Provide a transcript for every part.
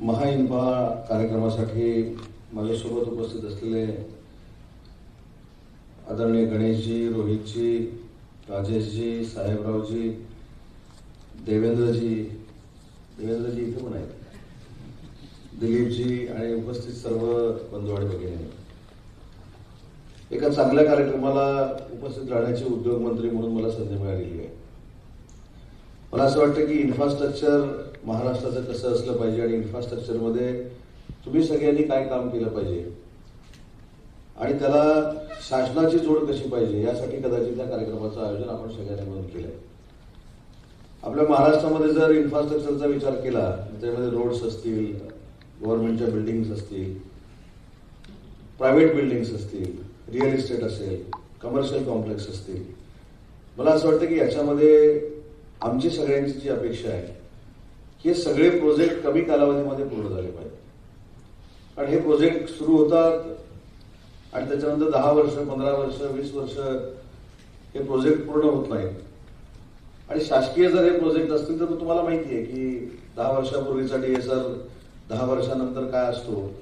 महाइन्फा कार्यक्रमासाठी माझ्यासोबत उपस्थित असलेले आदरणीय गणेशजी रोहितजी राजेशजी साहेबरावजी देवेंद्रजी देवेंद्रजी इथे पण आहेत. दिलीपजी आणि उपस्थित सर्व बंधू आणि भगिनी. एका चांगल्या कार्यक्रमाला उपस्थित राहण्याची उद्योगमंत्री म्हणून मला संधी मिळालेली आहे. मला असं वाटतं की इन्फ्रास्ट्रक्चर महाराष्ट्राचं कसं असलं पाहिजे आणि इन्फ्रास्ट्रक्चरमध्ये तुम्ही सगळ्यांनी काय काम केलं पाहिजे आणि त्याला शासनाची जोड कशी पाहिजे यासाठी कदाचित त्या कार्यक्रमाचं आयोजन आपण सगळ्यांनी मिळून केलंय. आपल्या महाराष्ट्रामध्ये जर इन्फ्रास्ट्रक्चरचा विचार केला त्यामध्ये रोड्स असतील गव्हर्नमेंटच्या बिल्डिंग्स असतील प्रायव्हेट बिल्डिंग्स असतील रिअल इस्टेट असेल कमर्शियल कॉम्प्लेक्स असतील मला असं वाटतं की याच्यामध्ये आमची सगळ्यांची जी अपेक्षा आहे की हे सगळे प्रोजेक्ट कमी कालावधीमध्ये पूर्ण झाले पाहिजे. कारण हे प्रोजेक्ट सुरू होतात आणि त्याच्यानंतर दहा वर्ष पंधरा वर्ष वीस वर्ष हे प्रोजेक्ट पूर्ण होत नाहीत. आणि शासकीय जर हे प्रोजेक्ट असतील तर तुम्हाला माहिती आहे की दहा वर्षापूर्वीचा सर दहा वर्षानंतर काय असतो?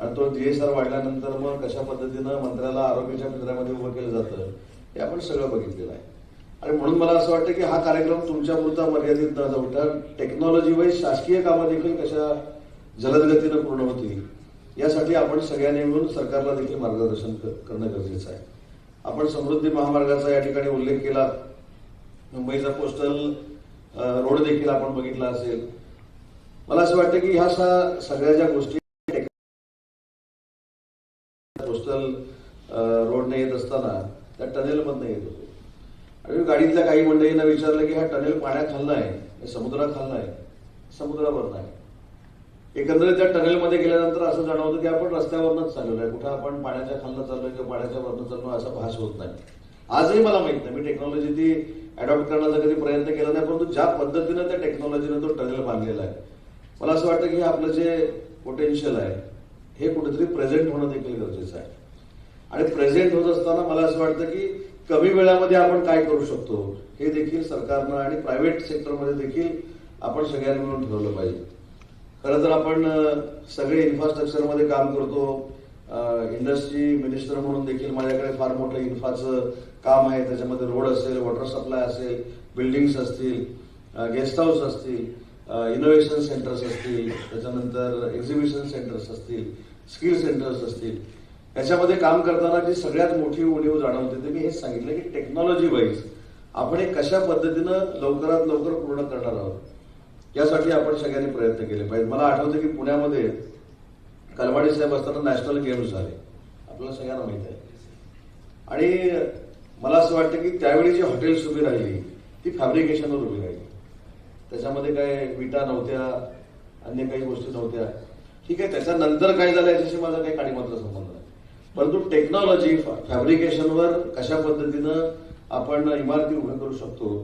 आणि तो डीएसआर वाढल्यानंतर मग कशा पद्धतीनं मंत्र्याला आरोग्याच्या केंद्रामध्ये उभं केलं जातं हे आपण सगळं बघितलेलं आहे. आणि म्हणून मला असं वाटतं की हा कार्यक्रम तुमच्यापुरता मर्यादित न जाऊता टेक्नॉलॉजी वाईज शासकीय कामं देखील कशा जलदगतीनं पूर्ण होतील यासाठी आपण सगळ्यांनी मिळून सरकारला देखील मार्गदर्शन करणं गरजेचं आहे. आपण समृद्धी महामार्गाचा या ठिकाणी उल्लेख केला. मुंबईचा पोस्टल रोड देखील आपण बघितला असेल. मला असं वाटतं की ह्या सगळ्या ज्या गोष्टी पोस्टल रोडने येत असताना त्या टनेलमधनं येत होते. आणि गाडीतल्या काही मंडळींना विचारलं की हा टनेल पाण्याखालनं आहे समुद्रात खाल्ला आहे समुद्रावर नाही एकंदरीत त्या टनेलमध्ये गेल्यानंतर असं जाणवतं की आपण रस्त्यावरनंच चाललो आहे. कुठं आपण पाण्याच्या खालनं चाललोय किंवा पाण्याच्या वरनं चाललो असा भास होत नाही. आजही मला माहीत नाही. मी टेक्नॉलॉजी ती अडॉप्ट करण्याचा कधी प्रयत्न केला नाही परंतु ज्या पद्धतीनं त्या टेक्नॉलॉजीनं तो टनेल बांधलेला आहे मला असं वाटतं की हे आपलं जे पोटेन्शियल आहे हे कुठेतरी प्रेझेंट होणं देखील गरजेचं आहे. आणि प्रेझेंट होत असताना मला असं वाटतं की कमी वेळामध्ये आपण काय करू शकतो हे देखील सरकारनं आणि प्रायव्हेट सेक्टरमध्ये देखील आपण सगळ्यांनी मिळून ठरवलं पाहिजे. खरं तर आपण सगळे इन्फ्रास्ट्रक्चरमध्ये काम करतो. इंडस्ट्री मिनिस्टर म्हणून देखील माझ्याकडे फार मोठं इन्फ्राचं काम आहे. त्याच्यामध्ये रोड असेल वॉटर सप्लाय असेल बिल्डिंग्स असतील गेस्ट हाऊस असतील इनोव्हेशन सेंटर्स असतील त्याच्यानंतर एक्झिबिशन सेंटर्स असतील स्किल सेंटर्स असतील. ह्याच्यामध्ये काम करताना जी सगळ्यात मोठी उणीव जाणवते ते मी हेच सांगितलं की टेक्नॉलॉजी वाईज आपण हे कशा पद्धतीनं लवकरात लवकर पूर्ण करणार आहोत? यासाठी आपण सगळ्यांनी प्रयत्न केले पाहिजे मला आठवतं की पुण्यामध्ये कलवाडी साहेब असताना नॅशनल गेम्स झाले. आपल्याला सगळ्यांना माहीत आहे. आणि मला असं वाटतं की त्यावेळी जी हॉटेल्स उभी राहिली ती फॅब्रिकेशनवर उभी राहिली. त्याच्यामध्ये काय विटा नव्हत्या अन्य काही गोष्टी नव्हत्या. ठीक आहे त्याच्यानंतर काय झालं याच्याशी माझा काही काडीमात्र संबंध परंतु टेक्नॉलॉजी फॅब्रिकेशनवर कशा पद्धतीनं आपण इमारती उभ्या करू शकतो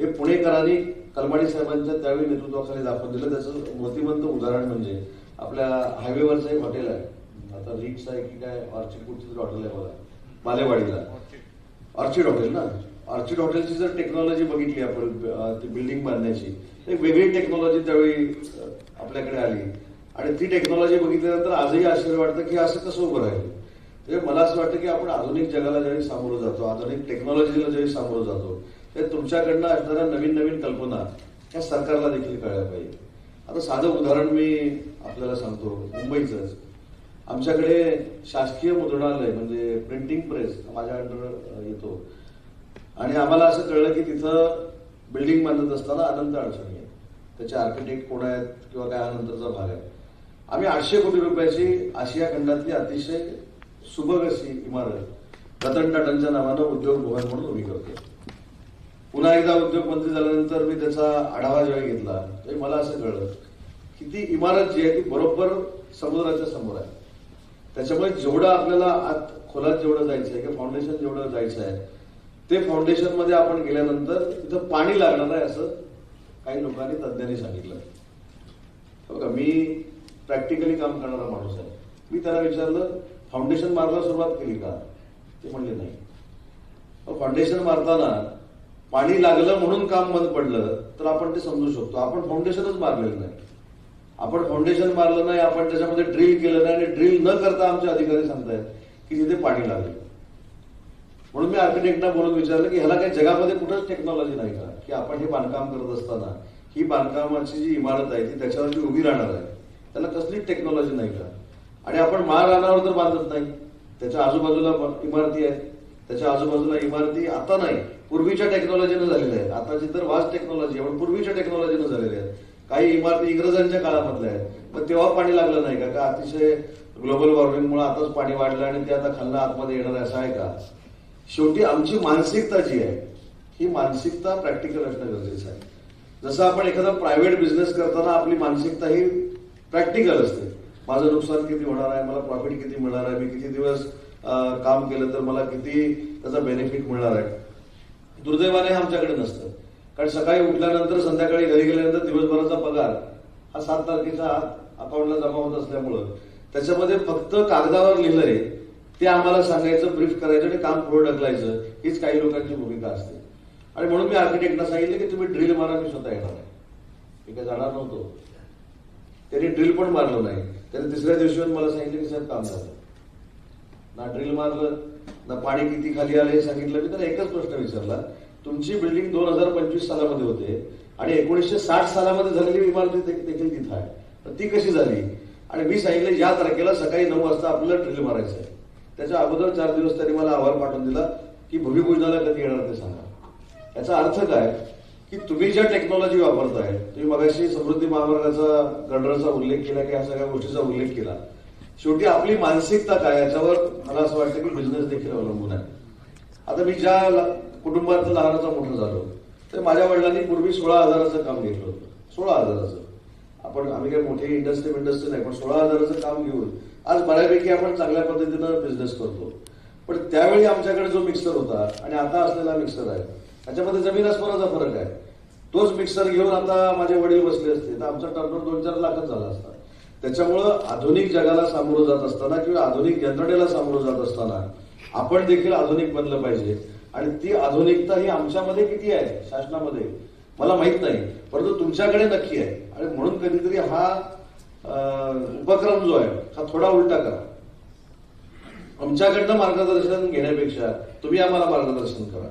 हे पुणेकरांनी कलमाडी साहेबांच्या त्यावेळी नेतृत्वाखाली दाखवून दिलं. त्याचं मोतीमंत उदाहरण म्हणजे आपल्या हायवेवरचं एक हॉटेल आहे आता रिक्स आहे की काय ऑर्चिड कुठचं तरी हॉटेल आहे बघा बालेवाडीला. ऑर्चिड हॉटेल ना? ऑर्चिड हॉटेलची जर टेक्नॉलॉजी बघितली आपण ती बिल्डिंग बांधण्याची एक वेगळी टेक्नॉलॉजी त्यावेळी आपल्याकडे आली. आणि ती टेक्नॉलॉजी बघितल्यानंतर आजही आश्चर्य वाटतं की असं कसं उभं राहील? म्हणजे मला असं वाटतं की आपण आधुनिक जगाला ज्यावेळी सामोरं जातो आधुनिक टेक्नॉलॉजीला ज्यावेळी सामोरं जातो ते तुमच्याकडनं असणाऱ्या नवीन नवीन कल्पना ह्या सरकारला देखील कळल्या पाहिजे. आता साधं उदाहरण मी आपल्याला सांगतो मुंबईचंच. आमच्याकडे शासकीय मुद्रणालय म्हणजे प्रिंटिंग प्रेस माझ्या अंडर येतो. आणि आम्हाला असं कळलं की तिथं बिल्डिंग बांधत असताना अनंत अडचणी आहे त्याचे आर्किटेक्ट कोण आहेत किंवा काय हा भाग आहे. आम्ही आठशे कोटी रुपयाची आशिया खंडातली अतिशय सुबक अशी इमारत. रतन टाटांच्या नावानं उद्योग भवन म्हणून उभी करतो. पुन्हा एकदा उद्योगमंत्री झाल्यानंतर मी त्याचा आढावा जेव्हा घेतला तेव्हा मला असं कळलं की ती इमारत जी आहे ती बरोबर समुद्राच्या समोर आहे. त्याच्यामुळे जेवढं आपल्याला आत खोलात जेवढं जायचं आहे किंवा फाउंडेशन जेवढं जायचं आहे ते फाउंडेशनमध्ये आपण गेल्यानंतर तिथं पाणी लागणार आहे असं काही लोकांनी तज्ज्ञांनी सांगितलं. बघा मी प्रॅक्टिकली काम करणारा माणूस आहे. मी त्याला विचारलं फाउंडेशन मारायला सुरुवात केली का? ते म्हणले नाही. फाउंडेशन मारताना पाणी लागलं म्हणून काम बंद पडलं तर आपण ते समजू शकतो. आपण फाउंडेशनच मारलेलं नाही. आपण फाउंडेशन मारलं नाही आपण त्याच्यामध्ये ड्रिल केलं नाही आणि ड्रिल न करता आमचे अधिकारी सांगतायत की तिथे पाणी लागले. म्हणून मी आर्किटेक्टना बोलून विचारलं की ह्याला काही जगामध्ये कुठंच टेक्नॉलॉजी नाही का? की आपण हे बांधकाम करत असताना ही बांधकामाची जी इमारत आहे ती त्याच्यावरती उभी राहणार आहे. त्याला कसलीच टेक्नॉलॉजी नाही का? आणि आपण महाराणावर तर बांधत नाही. त्याच्या आजूबाजूला इमारती आहेत. त्याच्या आजूबाजूला इमारती आता नाही. पूर्वीच्या टेक्नॉलॉजीनं झालेल्या आहेत. आताची तर वास्ट टेक्नॉलॉजी आहे. पण पूर्वीच्या टेक्नॉलॉजीनं झालेल्या आहेत. काही इमारती इंग्रजांच्या काळामधल्या आहेत. पण तेव्हा पाणी लागलं नाही का? का अतिशय ग्लोबल वॉर्मिंगमुळे आताच पाणी वाढलं आणि ते आता खालनं आतमध्ये येणार असं आहे का? शेवटी आमची मानसिकता जी आहे ही मानसिकता प्रॅक्टिकल असणं गरजेचं आहे. जसं आपण एखादा प्रायव्हेट बिझनेस करताना आपली मानसिकता ही प्रॅक्टिकल असते. माझं नुकसान किती होणार आहे मला प्रॉफिट किती मिळणार आहे मी किती दिवस काम केलं तर मला किती त्याचा बेनिफिट मिळणार आहे? दुर्दैवाने हे आमच्याकडे नसतं. कारण सकाळी उठल्यानंतर संध्याकाळी घरी गेल्यानंतर दिवसभराचा पगार हा सात तारखेचा अकाउंटला जमा होत असल्यामुळं. त्याच्यामध्ये फक्त कागदावर लिहिलंय ते आम्हाला सांगायचं ब्रीफ करायचं आणि काम पुढे ढकलायचं. हीच काही लोकांची भूमिका असते. आणि म्हणून मी आर्किटेक्टला सांगितलं की तुम्ही ड्रिल मारा मी स्वतः येणार आहे. मी काय जाणार नव्हतो. त्यांनी ड्रिल पण मारलं नाही. त्याने तिसऱ्या दिवशी येऊन मला सांगितलं की साहेब काम झालं. ना ड्रिल मारलं ना पाणी किती खाली आलं हे सांगितलं. मी त्याला एकच प्रश्न विचारला तुमची बिल्डिंग दोन हजार पंचवीस सालामध्ये होते आणि एकोणीसशे साठ सालामध्ये झालेली इमारत देखील तिथं आहे. तर ती कशी झाली? आणि मी सांगितलं या तारखेला सकाळी नऊ वाजता आपल्याला ड्रिल मारायचं आहे. त्याच्या अगोदर चार दिवस त्यांनी मला आभार पाठवून दिला की भूमिपूजनाला कधी येणार ते सांगा. याचा अर्थ काय? की तुम्ही ज्या टेक्नॉलॉजी वापरताय तुम्ही मगाशी समृद्धी महामार्गाचा गडरचा उल्लेख केला की ह्या सगळ्या गोष्टीचा उल्लेख केला. शेवटी आपली मानसिकता काय याच्यावर मला असं वाटतं की बिझनेस देखील अवलंबून आहे. आता मी ज्या कुटुंबात लहानाचा मोठं झालो तर माझ्या वडिलांनी पूर्वी सोळा हजाराचं काम घेतलं होतं. सोळा हजाराचं. आपण आम्ही काही मोठी इंडस्ट्री इंडस्ट्री नाही पण सोळा हजाराचं काम घेऊन आज बऱ्यापैकी आपण चांगल्या पद्धतीनं बिझनेस करतो. पण त्यावेळी आमच्याकडे जो मिक्सर होता आणि आता असलेला मिक्सर आहे त्याच्यामध्ये जमीन अस्मानाचा फरक आहे? तोच मिक्सर घेऊन आता माझे वडील बसले असते. तर आमचा टर्नओव्हर दोन चार लाखच झाला असता. त्याच्यामुळं आधुनिक जगाला सामोरं जात असताना किंवा आधुनिक यंत्रणेला सामोरं जात असताना आपण देखील आधुनिक बनलं पाहिजे. आणि ती आधुनिकता ही आमच्यामध्ये किती आहे? शासनामध्ये. मला माहीत नाही. परंतु तुमच्याकडे नक्की आहे. आणि म्हणून कधीतरी हा उपक्रम जो आहे हा थोडा उलटा करा. आमच्याकडनं मार्गदर्शन घेण्यापेक्षा तुम्ही आम्हाला मार्गदर्शन करा.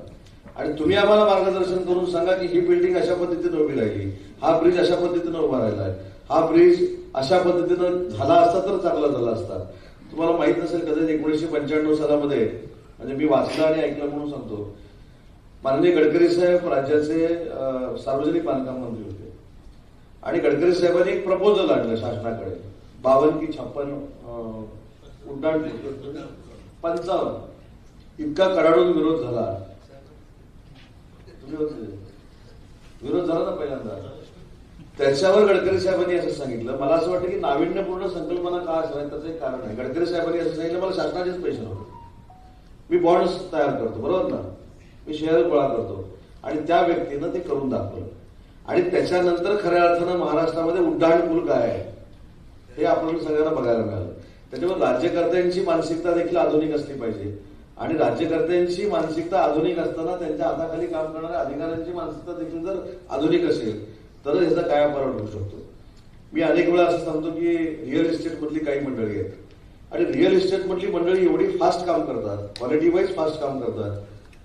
आणि तुम्ही आम्हाला मार्गदर्शन करून सांगा की ही बिल्डिंग अशा पद्धतीनं उभी राहिली. हा ब्रिज अशा पद्धतीनं उभा राहिला हा ब्रिज अशा पद्धतीनं झाला असता तर चांगला झाला असता. तुम्हाला माहीत नसेल कदाचित एकोणीसशे पंच्याण्णव सालामध्ये म्हणजे मी वाचलं आणि ऐकलं म्हणून सांगतो. माननीय गडकरी साहेब राज्याचे सार्वजनिक बांधकाम मंत्री होते. आणि गडकरी साहेबांनी एक प्रपोजल आणलं शासनाकडे. बावन्न की छप्पन उड्डाण पंचावन्न. इतका कडाडून विरोध झाला. तुम्ही होते विरोध झाला ना पहिल्यांदा. त्याच्यावर गडकरी साहेबांनी असं सांगितलं. मला असं वाटतं की नाविन्यपूर्ण संकल्पना का असावी? त्याचं एक कारण आहे. गडकरी साहेबांनी असं सांगितलं मला शासनाचेच पैसे नव्हते. मी बॉन्ड्स तयार करतो. बरोबर ना? मी शेअर गोळा करतो. आणि त्या व्यक्तीनं ते करून दाखवलं. आणि त्याच्यानंतर खऱ्या अर्थानं महाराष्ट्रामध्ये उड्डाणपूल काय आहे हे आपण सगळ्यांना बघायला मिळालं. त्याच्यामुळे राज्यकर्त्यांची मानसिकता देखील आधुनिक असली पाहिजे. आणि राज्यकर्त्यांची मानसिकता आधुनिक असताना त्यांच्या हाताखाली काम करणाऱ्या अधिकाऱ्यांची मानसिकता देखील जर आधुनिक असेल तर याचा काय अपराध होऊ शकतो. मी अनेक वेळा असं सांगतो की रिअल इस्टेट मधली काही मंडळी आहेत. आणि रिअल इस्टेट मधली मंडळी एवढी फास्ट काम करतात क्वालिटी वाईज फास्ट काम करतात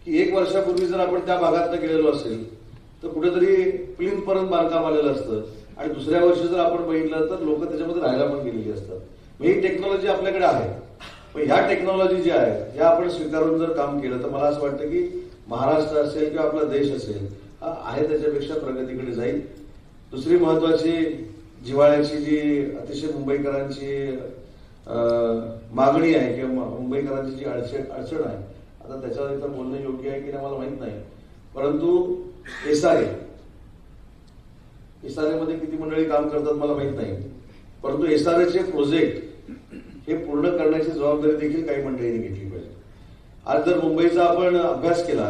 की एक वर्षापूर्वी जर आपण त्या भागात गेलेलो असेल तर कुठेतरी प्लिंथ पर्यंत बांधकाम आलेलं असतं. आणि दुसऱ्या वर्षी जर आपण बघितलं तर लोक त्याच्यामध्ये राहायला पण गेलेली असतात. म्हणजे ही टेक्नॉलॉजी आपल्याकडे आहे. पण ह्या टेक्नॉलॉजी ज्या आहेत ज्या आपण स्वीकारून जर काम केलं तर मला असं वाटतं की महाराष्ट्र असेल किंवा आपला देश असेल हा आहे त्याच्यापेक्षा प्रगतीकडे जाईल. दुसरी महत्वाची जिव्हाळ्याची जी अतिशय मुंबईकरांची मागणी आहे किंवा मुंबईकरांची जी अडचण अडचण आहे आता त्याच्यावर इथं बोलणं योग्य आहे की नाही मला माहीत नाही. परंतु एसआरए एसआरए मध्ये किती मंडळी काम करतात मला माहीत नाही. परंतु एसआरएचे प्रोजेक्ट हे पूर्ण करण्याची जबाबदारी देखील काही मंडळींनी घेतली पाहिजे. आज जर मुंबईचा आपण अभ्यास केला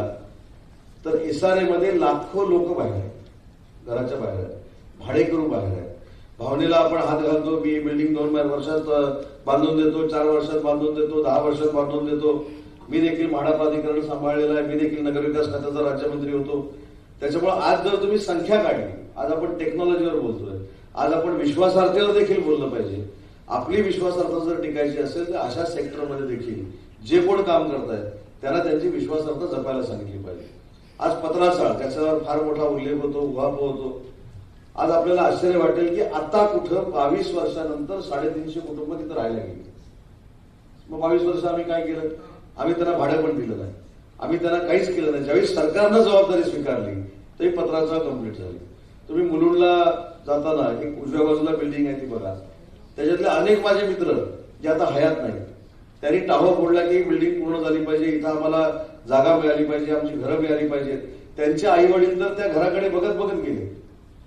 तर इसारेमध्ये लाखो लोक बाहेर आहेत. घराच्या बाहेर आहेत. भाडेकरू बाहेर आहेत. भावनेला आपण हात घालतो मी बिल्डिंग दोन वर्षात बांधून देतो चार वर्षात बांधून देतो दहा वर्षात बांधून देतो. मी देखील म्हाडा प्राधिकरण सांभाळलेलं आहे मी देखील नगरविकास खात्याचा राज्यमंत्री होतो. त्याच्यामुळे आज जर तुम्ही संख्या काढली आज आपण टेक्नॉलॉजीवर बोलतोय आज आपण विश्वासार्थेवर देखील बोललं पाहिजे. आपली विश्वासार्हता जर टिकायची असेल तर अशा सेक्टरमध्ये देखील जे कोण काम करतायत त्यांना त्यांची विश्वासार्हता जपायला सांगितली पाहिजे. आज पत्राचाळ त्याच्यावर फार मोठा उल्लेख होतो उहापोह होतो. आज आपल्याला आश्चर्य वाटेल की आता कुठं बावीस वर्षानंतर साडेतीनशे कुटुंब तिथं राहायला गेली. मग बावीस वर्ष आम्ही काय केलं? आम्ही त्यांना भाडं पण दिलं नाही. आम्ही त्यांना काहीच केलं नाही. ज्यावेळी सरकारनं जबाबदारी स्वीकारली तरी पत्राचा कंप्लीट झाली. तुम्ही मुलुंडला जाताना एक उजव्या बाजूला बिल्डिंग आहे ती बघा. त्याच्यातले अनेक माझे मित्र जे आता हयात नाहीत. त्यांनी टाहो फोडला की बिल्डिंग पूर्ण झाली पाहिजे इथं आम्हाला जागा मिळाली पाहिजे आमची घरं मिळाली पाहिजेत. त्यांचे आई वडील तर त्या घराकडे बघत बघत गेले.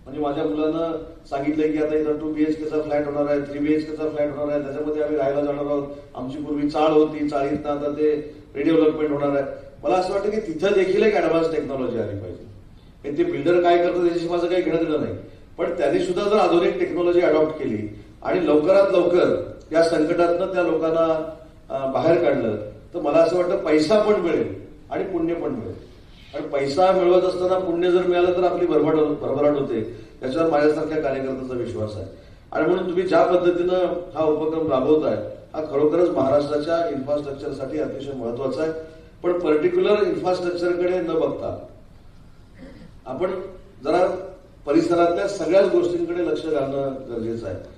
म्हणजे माझ्या मुलांना सांगितलंय की आता इथं टू बीएचकेचा फ्लॅट होणार आहे थ्री बीएचकेचा फ्लॅट होणार आहे त्याच्यामध्ये आम्ही राहायला जाणार आहोत. आमची पूर्वी चाळ होती चाळीतनं आता ते रिडेव्हलपमेंट होणार आहे. मला असं वाटतं की तिथं देखील एक ऍडव्हान्स टेक्नॉलॉजी आली पाहिजे. हे ते बिल्डर काय करतं त्याच्याशी माझं काही घेणं देणं नाही. पण त्यांनी सुद्धा जर आधुनिक टेक्नॉलॉजी अडॉप्ट केली आणि लवकरात लवकर या संकटातनं त्या लोकांना बाहेर काढलं तर मला असं वाटतं पैसा पण मिळेल आणि पुण्य पण मिळेल. आणि पैसा मिळवत असताना पुण्य जर मिळालं तर आपली भरभराट भरभराट होते. त्याच्यावर माझ्यासारख्या कार्यकर्त्याचा विश्वास आहे. आणि म्हणून तुम्ही ज्या पद्धतीनं हा उपक्रम राबवताय हा खरोखरच महाराष्ट्राच्या इन्फ्रास्ट्रक्चरसाठी अतिशय महत्त्वाचा आहे. पण पर्टिक्युलर इन्फ्रास्ट्रक्चरकडे न बघता आपण जरा परिसरातल्या सगळ्याच गोष्टींकडे लक्ष घालणं गरजेचं आहे.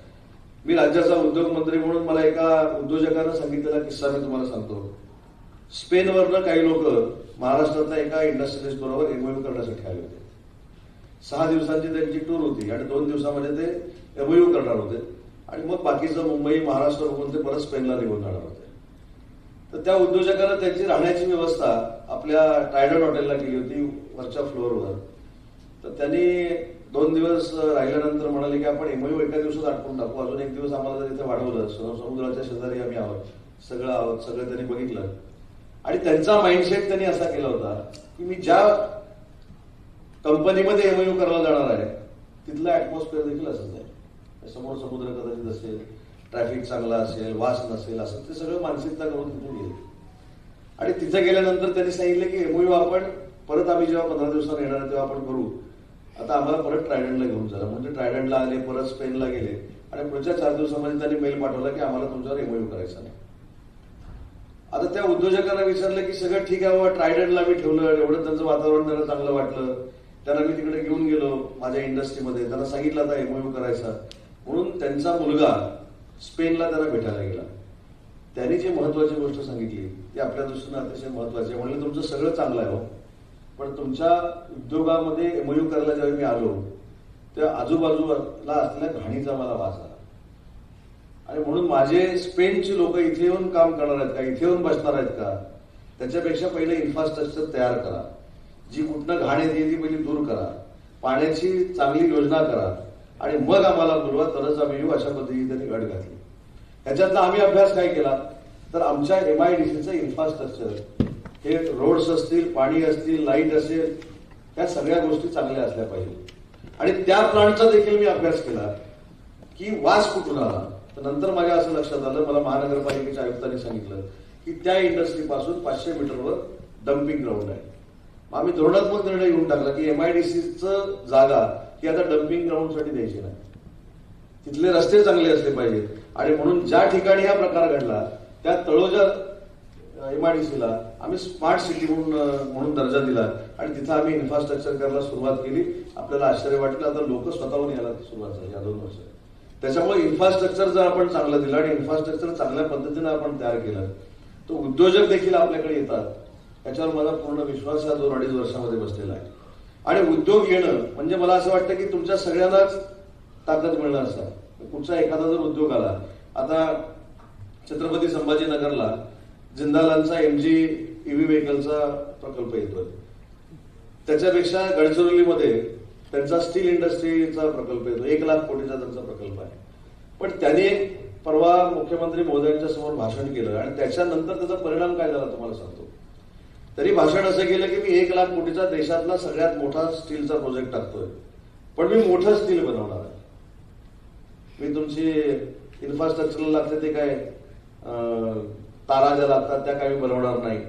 मी राज्याचा उद्योग मंत्री म्हणून मला एका उद्योजकानं सांगितलेला किस्सा मी तुम्हाला सांगतो. स्पेनवरनं काही लोक महाराष्ट्रातल्या एका इंडस्ट्रियलिस्ट बरोबर एमओयू करण्यासाठी आले होते. सहा दिवसांची त्यांची टूर होती आणि दोन दिवसामध्ये ते एमओयू करणार होते. आणि मग बाकीचं मुंबई महाराष्ट्र बघून ते परत स्पेनला निघून जाणार होते. तर त्या उद्योजकानं त्यांची राहण्याची व्यवस्था आपल्या टायडन हॉटेलला केली होती वरच्या फ्लोअरवर तर त्यांनी दोन दिवस राहिल्यानंतर म्हणाले की आपण एमयू एका दिवसात आटपून टाकू. अजून एक दिवस आम्हाला जर इथे वाढवलं समुद्राच्या शेजारी आम्ही आहोत. सगळं आहोत सगळं त्यांनी बघितलं. आणि त्यांचा माइंडसेट त्यांनी असा केला होता की मी ज्या कंपनीमध्ये एमयू करायला जाणार आहे तिथलं ऍटमॉस्फिअर देखील असंच आहे. समोर समुद्र कदाचित असेल ट्रॅफिक चांगला असेल वास नसेल असं ते सगळं मानसिकता करून तिथे गेले. आणि तिथे गेल्यानंतर त्यांनी सांगितलं की एमओयू आपण परत आम्ही जेव्हा पंधरा दिवसात येणार तेव्हा आपण करू. आता आम्हाला परत ट्रायडंटला घेऊन चला. म्हणजे ट्रायडंटला आले परत स्पेनला गेले. आणि पुढच्या चार दिवसामध्ये त्यांनी मेल पाठवला की आम्हाला तुमच्यावर एमओयू करायचा नाही. आता त्या उद्योजकांना विचारलं की सगळं ठीक आहे बाबा ट्रायडंटला मी ठेवलं एवढं त्यांचं वातावरण त्यांना चांगलं वाटलं. त्यांना मी तिकडे घेऊन गेलो माझ्या इंडस्ट्रीमध्ये. त्यांना सांगितलं आता एमओयू करायचा. म्हणून त्यांचा मुलगा स्पेनला त्यांना भेटायला गेला. त्यांनी जी महत्वाची गोष्ट सांगितली ती आपल्या दृष्टीनं अतिशय महत्वाची आहे. म्हणजे तुमचं सगळं चांगलं आहे हो. पण तुमच्या उद्योगामध्ये एमओयू करायला ज्यावेळी मी आलो त्या आजूबाजूला असलेल्या घाणीचा मला वास आला. आणि म्हणून माझे स्पेनची लोक इथे येऊन काम करणार आहेत का? इथे येऊन बसणार आहेत का? त्याच्यापेक्षा पहिले इन्फ्रास्ट्रक्चर तयार करा. जी कुठनं घाण येते ती पहिली दूर करा. पाण्याची चांगली योजना करा. आणि मग आम्हाला बोलवा तरच आम्ही येऊ अशा पद्धतीने त्यांनी गट घातली. ह्याच्यातला आम्ही अभ्यास काय केला? तर आमच्या एमआयडीसीचं इन्फ्रास्ट्रक्चर हे रोड्स असतील पाणी असतील लाइट असेल या सगळ्या गोष्टी चांगल्या असल्या पाहिजे. आणि त्या प्लांटचा देखील मी अभ्यास केला की वास कुठून आला? तर नंतर माझ्या असं लक्षात आलं मला महानगरपालिकेच्या आयुक्तांनी सांगितलं की त्या इंडस्ट्रीपासून पाचशे मीटरवर डम्पिंग ग्राउंड आहे. मग आम्ही धोरणात्मक निर्णय घेऊन टाकला की एमआयडीसीचं जागा ही आता डम्पिंग ग्राउंडसाठी द्यायची नाही. तिथले रस्ते चांगले असले पाहिजेत. आणि म्हणून ज्या ठिकाणी हा प्रकार घडला त्या तळोजा एमआयडीसीला आम्ही स्मार्ट सिटी म्हणून म्हणून दर्जा दिला. आणि तिथं आम्ही इन्फ्रास्ट्रक्चर करायला सुरुवात केली. आपल्याला आश्चर्य वाटलं. आता लोक स्वतःहून यायला सुरुवात झाली या दोन वर्ष त्याच्यामुळे इन्फ्रास्ट्रक्चर जर आपण चांगलं दिलं आणि इन्फ्रास्ट्रक्चर चांगल्या पद्धतीनं आपण तयार केलं तर उद्योजक देखील आपल्याकडे येतात. त्याच्यावर मला पूर्ण विश्वास या दोन अडीच वर्षामध्ये बसलेला आहे. आणि उद्योग येणं म्हणजे मला असं वाटतं की तुमच्या सगळ्यांनाच ताकद मिळणार असं कुठचा एखादा जर उद्योग आला आता छत्रपती संभाजीनगरला जिंदालांचा एमजी ईव्ही व्हेकलचा प्रकल्प येतोय. त्याच्यापेक्षा गडचिरोलीमध्ये त्यांचा स्टील इंडस्ट्रीचा प्रकल्प येतो एक लाख कोटीचा त्यांचा प्रकल्प आहे. पण त्यांनी परवा मुख्यमंत्री मोदयांच्या समोर भाषण केलं आणि त्याच्यानंतर त्याचा परिणाम काय झाला तुम्हाला सांगतो. तरी भाषण असं केलं की मी एक लाख कोटीचा देशातला सगळ्यात मोठा स्टीलचा प्रोजेक्ट टाकतोय. पण मी मोठं स्टील बनवणार आहे. मी तुमची इन्फ्रास्ट्रक्चरला लागते ते काय तारा ज्या लागतात त्या काही बनवणार नाही.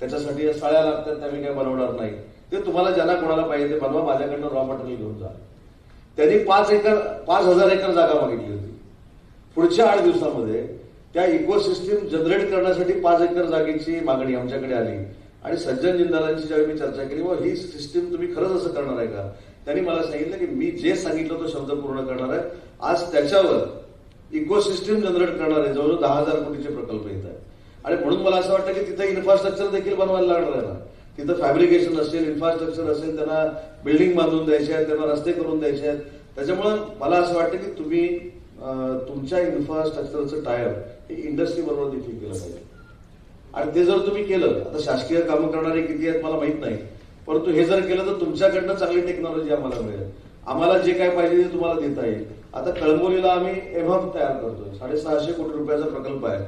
त्याच्यासाठी या साळ्या लागतात त्या मी काही बनवणार नाही. ते तुम्हाला ज्यांना कोणाला पाहिजे ते बनवा माझ्याकडनं रॉ मटेरियल घेऊन जा. त्यांनी पाच एकर पाच हजार एकर जागा मागितली होती. पुढच्या आठ दिवसामध्ये त्या इकोसिस्टीम जनरेट करण्यासाठी पाच एकर जागेची मागणी आमच्याकडे आली. आणि सज्जन जिंदालांची ज्यावेळी मी चर्चा केली व ही सिस्टीम तुम्ही खरंच असं करणार आहे का? त्यांनी मला सांगितलं की मी जे सांगितलं तो शब्द पूर्ण करणार आहे. आज त्याच्यावर इकोसिस्टम जनरेट करणारे जवळजवळ दहा हजार कोटीचे प्रकल्प येत आहेत. आणि म्हणून मला असं वाटतं की तिथं इन्फ्रास्ट्रक्चर देखील बनवायला लागणार आहे ना. तिथं फॅब्रिकेशन असेल इन्फ्रास्ट्रक्चर असेल त्यांना बिल्डिंग बांधून द्यायचे आहेत त्यांना रस्ते करून द्यायचे आहेत. त्याच्यामुळं मला असं वाटतं की तुम्ही तुमच्या इन्फ्रास्ट्रक्चरचं टायर हे इंडस्ट्री बरोबर देखील केलं पाहिजे. आणि ते जर तुम्ही केलं आता शासकीय कामं करणारे किती आहेत मला माहीत नाही. परंतु हे जर केलं तर तुमच्याकडनं चांगली टेक्नॉलॉजी आम्हाला मिळेल. आम्हाला जे काय पाहिजे ते तुम्हाला देता येईल. आता कळंबोलीला आम्ही एव्हम तयार करतोय. साडेसहाशे कोटी रुपयाचा प्रकल्प आहे.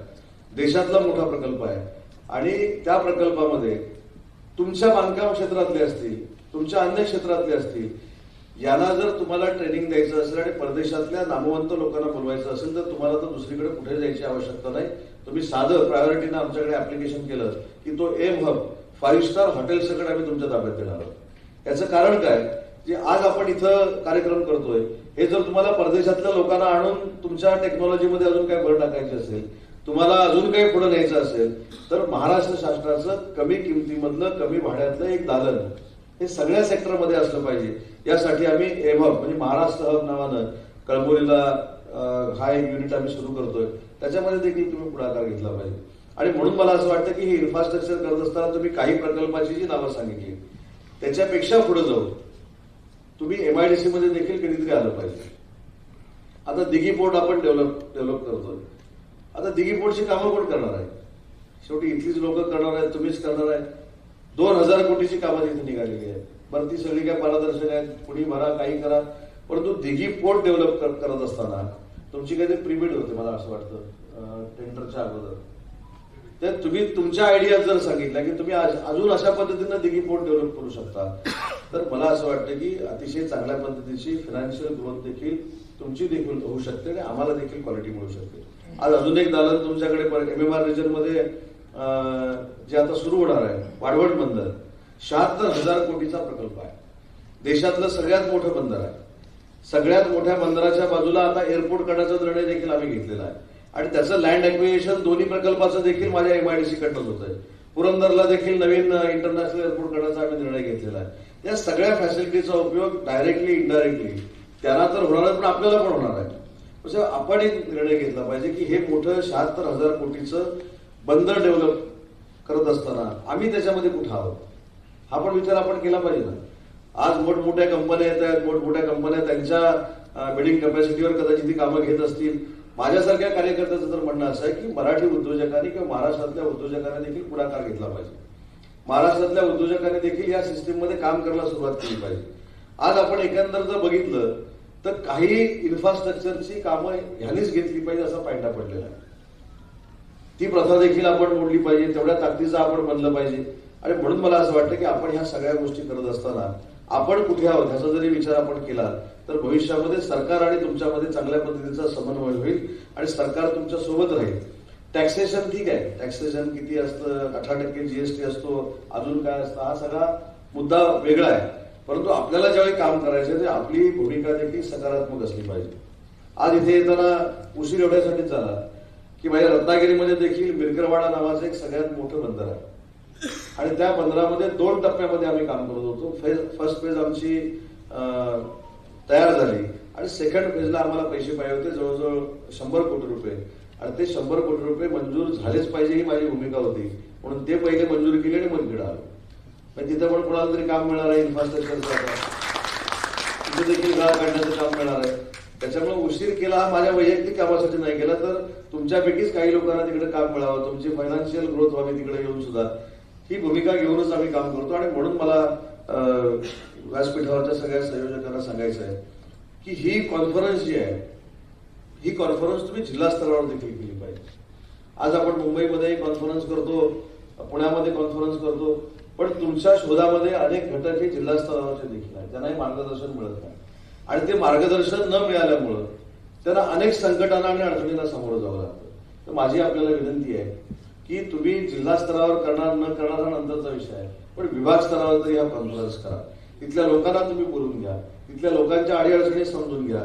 देशातला मोठा प्रकल्प आहे. आणि त्या प्रकल्पामध्ये तुमच्या बांधकाम क्षेत्रातले असतील तुमच्या अन्य क्षेत्रातले असतील यांना जर तुम्हाला ट्रेनिंग द्यायचं असेल आणि परदेशातल्या नामवंत लोकांना बोलवायचं असेल तर तुम्हाला तर दुसरीकडे कुठे जायची आवश्यकता नाही. तुम्ही साधं प्रायोरिटीनं आमच्याकडे ऍप्लिकेशन केलं की तो M hub five star hotel सकट आम्ही तुमच्या ताब्यात देणार आहोत. याचं कारण काय? जे आज आपण इथं कार्यक्रम करतोय हे जर तुम्हाला परदेशातल्या लोकांना आणून तुमच्या टेक्नॉलॉजीमध्ये अजून काही भर टाकायची असेल तुम्हाला अजून काही पुढे न्यायचं असेल तर महाराष्ट्र शासनाचं कमी किमतीमधलं कमी भाड्यातलं एक दालन हे सगळ्या सेक्टरमध्ये असलं पाहिजे. यासाठी आम्ही एव्हब म्हणजे महाराष्ट्र हब नावानं कळबोलीला हा एक युनिट आम्ही सुरू करतोय. त्याच्यामध्ये देखील तुम्ही पुढाकार घेतला पाहिजे. आणि म्हणून मला असं वाटतं की हे इन्फ्रास्ट्रक्चर करत असताना तुम्ही काही प्रकल्पाची जी नावं सांगितली त्याच्यापेक्षा पुढे जाऊ. तुम्ही एमआयडीसी मध्ये देखील कधीतरी आलं पाहिजे. आता दिघी पोर्ट आपण डेव्हलप डेव्हलप करतोय. आता दिघी पोर्टची कामं कोण करणार आहे? शेवटी इथलीच लोक करणार आहेत तुम्हीच करणार आहे दोन हजार कोटीची कामं तिथे निघालेली आहेत. बरं ती सगळी काय पारदर्शक आहेत? कुणी भरा काही करा. परंतु दिघी पोर्ट डेव्हलप करत असताना तुमची काहीतरी प्रीमिड होते मला असं वाटतं टेंडरच्या अगोदर. तर तुम्ही तुमच्या आयडिया जर सांगितल्या की तुम्ही आज- अजून अशा पद्धतीनं दिगी पोर्ट डेव्हलप करू शकता. तर मला असं वाटतं की अतिशय चांगल्या पद्धतीची फिनान्शियल ग्रोथ देखील तुमची देखील होऊ शकते आणि आम्हाला देखील क्वालिटी मिळू शकते. आज अजून एक दालन तुमच्याकडे एम एम आर रिजनमध्ये जे आता सुरू होणार आहे वाढवण बंदर. शहात्तर हजार कोटीचा प्रकल्प आहे. देशातलं सगळ्यात मोठं बंदर आहे. सगळ्यात मोठ्या बंदराच्या बाजूला आता एअरपोर्ट करण्याचा निर्णय देखील आम्ही घेतलेला आहे. आणि त्याचं लँड अक्विएशन दोन्ही प्रकल्पाचं देखील माझ्या एमआयडीसी कडनंच होत आहे पुरंदरला देखील नवीन इंटरनॅशनल एअरपोर्ट करण्याचा आम्ही निर्णय घेतलेला आहे. या सगळ्या फॅसिलिटीचा उपयोग डायरेक्टली इनडायरेक्टली त्यांना तर होणार आहे, पण आपल्याला पण होणार आहे. तसं आपण एक निर्णय घेतला पाहिजे की हे मोठं शहात्तर हजार कोटीचं बंदर डेव्हलप करत असताना आम्ही त्याच्यामध्ये कुठं आहोत? हा पण विचार आपण केला पाहिजे ना. आज मोठमोठ्या कंपन्या येत आहेत मोठमोठ्या कंपन्या त्यांच्या बिल्डिंग कॅपॅसिटीवर कदाचित ती कामं घेत असतील. माझ्यासारख्या कार्यकर्त्याचं तर म्हणणं असं आहे की मराठी उद्योजकांनी किंवा महाराष्ट्रातल्या उद्योजकांनी देखील पुढाकार घेतला पाहिजे. महाराष्ट्रातल्या उद्योजकांनी देखील या सिस्टीममध्ये काम करायला सुरुवात केली पाहिजे. आज आपण एकंदर जर बघितलं तर काही इन्फ्रास्ट्रक्चरची कामं ह्यानीच घेतली पाहिजे असा पायंडा पडलेला आहे. ती प्रथा देखील आपण मोडली पाहिजे तेवढ्या ताकदीचं आपण बनलं पाहिजे. आणि म्हणून मला असं वाटतं की आपण ह्या सगळ्या गोष्टी करत असताना आपण कुठे आहोत? ह्याचा जरी विचार आपण केला तर भविष्यामध्ये सरकार आणि तुमच्यामध्ये चांगल्या पद्धतीचा समन्वय होईल आणि सरकार तुमच्यासोबत राहील. टॅक्सेशन ठीक आहे. टॅक्सेशन किती असतं? अठरा टक्के जीएसटी असतो. अजून काय असतं? हा सगळा मुद्दा वेगळा आहे. परंतु आपल्याला ज्यावेळी काम करायचं ते आपली भूमिका देखील सकारात्मक असली पाहिजे. आज इथे येताना उशीर एवढ्यासाठी झाला की माझ्या रत्नागिरीमध्ये देखील मिरकरवाडा नावाचं एक सगळ्यात मोठं बंदर आहे. आणि त्या बंदरामध्ये दोन टप्प्यामध्ये आम्ही काम करत होतो. फेज फर्स्ट फेज आमची तयार झाली. आणि सेकंड फेजला आम्हाला पैसे पाहिजे होते जवळजवळ शंभर कोटी रुपये. आणि ते शंभर कोटी रुपये मंजूर झालेच पाहिजे ही माझी भूमिका होती. म्हणून ते पहिले मंजूर केले आणि मंदिर आलो. पण तिथं पण कोणाला तरी काम मिळणार आहे इन्फ्रास्ट्रक्चरचं तिथे देखील गाळ काढण्याचं काम मिळणार आहे. त्याच्यामुळे उशीर केला हा माझ्या वैयक्तिक कामासाठी नाही केला तर तुमच्यापैकीच काही लोकांना तिकडे काम मिळावं. तुमची फायनान्शियल ग्रोथ व्हावी तिकडे येऊन सुद्धा. ही भूमिका घेऊनच आम्ही काम करतो आणि म्हणून मला व्यासपीठावरच्या सगळ्या संयोजकांना सांगायचं आहे की ही कॉन्फरन्स जी आहे ही कॉन्फरन्स तुम्ही जिल्हा स्तरावर देखील केली पाहिजे. आज आपण मुंबईमध्ये कॉन्फरन्स करतो पुण्यामध्ये कॉन्फरन्स करतो पण तुमच्या शोधामध्ये अनेक घटक हे जिल्हा स्तरावरचे देखील आहेत. त्यांनाही मार्गदर्शन मिळत नाही. आणि ते मार्गदर्शन न मिळाल्यामुळं त्यांना अनेक संकटांना आणि अडचणींना सामोरं जावं लागतं. तर माझी आपल्याला विनंती आहे की तुम्ही जिल्हा स्तरावर करणार न करणार हा नंतरचा विषय आहे. पण विभाग स्तरावर तरी हा कॉन्फरन्स करा. इथल्या लोकांना तुम्ही बोलून घ्या. इथल्या लोकांच्या अडीअडचणी समजून घ्या.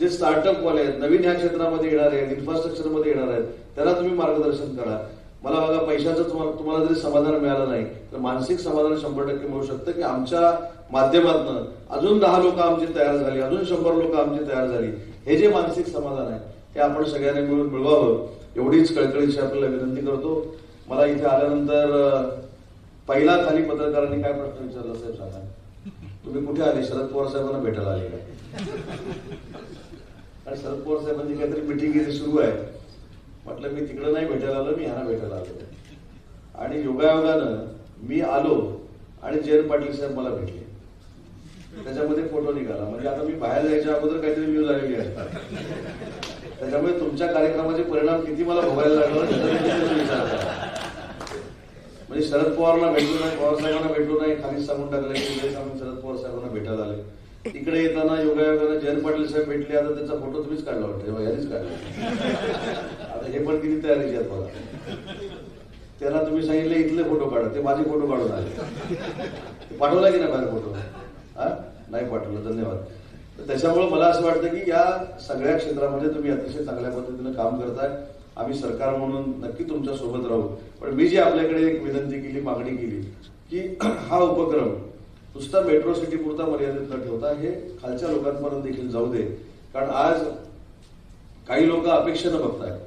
जे स्टार्टअप वाले आहेत नवीन ह्या क्षेत्रामध्ये येणार आहेत इन्फ्रास्ट्रक्चरमध्ये येणार आहेत त्यांना तुम्ही मार्गदर्शन करा. मला बघा पैशाचं तुम्हाला तुम्हाला जरी समाधान मिळालं नाही तर मानसिक समाधान शंभर टक्के मिळू शकतं की आमच्या माध्यमातून अजून दहा लोक आमची तयार झाली अजून शंभर लोक आमची तयार झाली. हे जे मानसिक समाधान आहे ते आपण सगळ्यांनी मिळून मिळवावं. एवढीच कळकळीची आपल्याला विनंती करतो. मला इथे आल्यानंतर पहिला खाली पत्रकारांनी काय प्रश्न विचारला साहेब सांगा. तुम्ही कुठे आले? शरद पवार साहेबांना भेटायला आले काय? आणि शरद पवार साहेबांची काहीतरी मिटिंग इथे सुरू आहे. म्हटलं मी तिकडे नाही भेटायला आलो मी ह्यांना भेटायला आलो. आणि योगायोगानं मी आलो आणि जयंत पाटील साहेब मला भेटले. त्याच्यामध्ये फोटो निघाला. म्हणजे आता मी बाहेर जायच्या अगोदर काहीतरी न्यूज आलेली आहे त्याच्यामुळे तुमच्या कार्यक्रमाचे परिणाम किती मला भोगायला लागला तुम्ही विचार म्हणजे शरद पवारला भेटलो नाही पवार साहेबांना भेटलो नाही खाली सांगून टाकलं सांगून शरद पवार साहेबांना भेटायला आले. इकडे येताना योगायोगाने जयंत पाटील साहेब भेटले आता त्याचा फोटो तुम्हीच काढला वाटतं यांनीच काढला. आता हे पण किती तयारी आहेत मला. त्याला तुम्ही सांगितले इथले फोटो काढा ते माझे फोटो काढून आले. पाठवला की नाही बाहेर फोटो? हा? नाही पाठवलं धन्यवाद. तर त्याच्यामुळे मला असं वाटतं की या सगळ्या क्षेत्रामध्ये तुम्ही अतिशय चांगल्या पद्धतीनं काम करताय. आम्ही सरकार म्हणून नक्की तुमच्यासोबत राहू. पण मी जी आपल्याकडे एक विनंती केली मागणी केली की हा उपक्रम नुसता मेट्रो सिटी पुरता मर्यादित न ठेवता हे खालच्या लोकांपर्यंत देखील जाऊ दे. कारण आज काही लोक अपेक्षेनं बघतायत.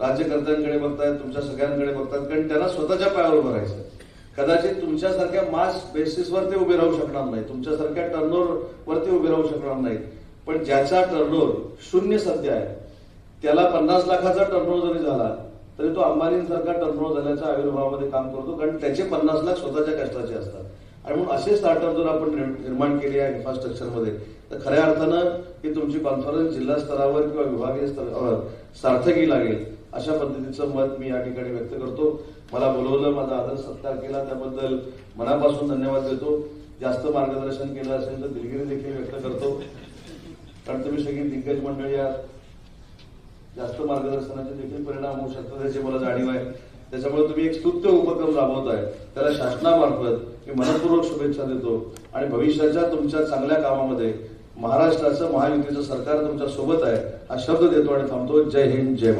राज्यकर्त्यांकडे बघतायत तुमच्या सगळ्यांकडे बघतात कारण त्यांना स्वतःच्या पायावर भरायचं कदाचित तुमच्यासारख्या मास बेसिसवर ते उभे राहू शकणार नाही तुमच्यासारख्या टर्नओव्हर वरती उभे राहू शकणार नाहीत. पण ज्याचा टर्नओव्हर शून्य सध्या आहे त्याला पन्नास लाखाचा टर्नओव्हर जरी झाला तरी तो अंबानींसारखा टर्नओव्हर झाल्याच्या आविर्भावामध्ये काम करतो. कारण त्याचे पन्नास लाख स्वतःच्या कष्टाचे असतात. आणि म्हणून असे स्टार्टअप जर आपण निर्माण केले आहे इन्फ्रास्ट्रक्चरमध्ये तर खऱ्या अर्थानं ही तुमची कॉन्फरन्स जिल्हा स्तरावर किंवा विभागीय स्तरावर सार्थकी लागेल अशा पद्धतीचं मत मी या ठिकाणी व्यक्त करतो. मला बोलवलं माझा आदर सत्कार केला. त्याबद्दल मनापासून धन्यवाद देतो. जास्त मार्गदर्शन केलं असेल तर दिलगिरी देखील व्यक्त करतो. कारण तुम्ही सगळी दिग्गज मंडळी आहात. जास्त मार्गदर्शनाचे देखील परिणाम होऊ शकतात. याची मला जाणीव आहे. त्याच्यामुळे तुम्ही एक स्तुत्य उपक्रम राबवताय. त्याला शासनामार्फत मी मनपूर्वक शुभेच्छा देतो. आणि भविष्याच्या तुमच्या चांगल्या कामामध्ये महाराष्ट्राचं महायुतीचं सरकार तुमच्यासोबत आहे हा शब्द देतो आणि थांबतो. जय हिंद जय